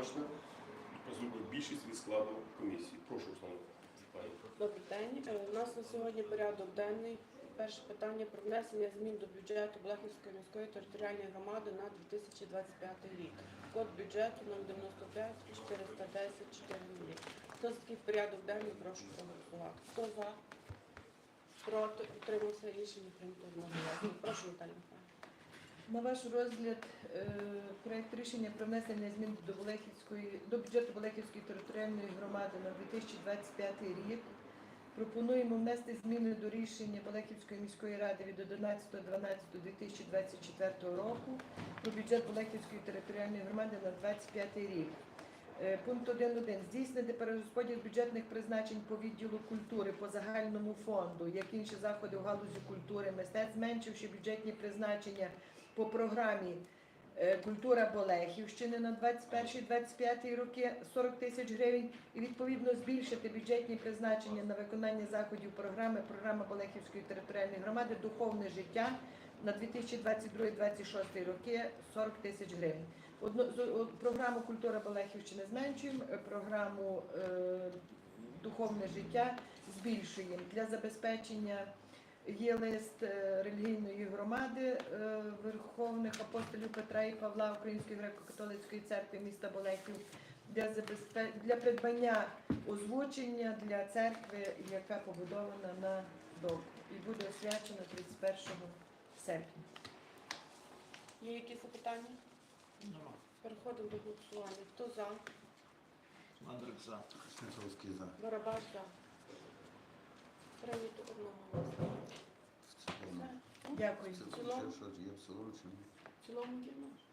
правомочна зробив більшість від складу комісії. Прошу, Оксана Добрий день. Е, У нас на сьогодні порядок денний. Перше питання про внесення змін до бюджету Блахівської міської територіальної громади на 2025 рік. Код бюджету 095 410 4 Хто за такий порядок денний, прошу проголосувати. Хто за? Проти? Утримався рішення прийнято одноголосно. Прошу, Наталія Михайлівна. На ваш розгляд е, проект рішення про внесення змін до Болехівської до бюджету Болехівської територіальної громади на 2025 рік. Пропонуємо внести зміни до рішення Болехівської міської ради від 11.12.2024 року про бюджет Болехівської територіальної громади на 2025 рік. Е, Пункт 1.1. Здійснити перерозподіл бюджетних призначень по відділу культури по загальному фонду, як інші заходи в галузі культури, мистецтв, зменшивши бюджетні призначення по програмі е, Культура Болехівщини на 21-25 роки 40 тисяч гривень і відповідно збільшити бюджетні призначення на виконання заходів програми Програма Болехівської територіальної громади Духовне життя на 2022-2026 роки 40 тисяч гривень. Одну, програму Культура Болехівщини зменшуємо, е, програму е, Духовне життя збільшуємо для забезпечення Є лист е, релігійної громади е, Верховних апостолів Петра і Павла Української греко-католицької церкви міста Болехів для для придбання озвучення для церкви, яка побудована на довгу і буде освячена 31 серпня. Є якісь запитання? Переходимо до голосування. Хто за? Мандрик за. Смітовський за. Барабаш за. Прийнято цілому. Все. Дякую. В цілому? що є в цілому чи ні? В цілому кіно? Все.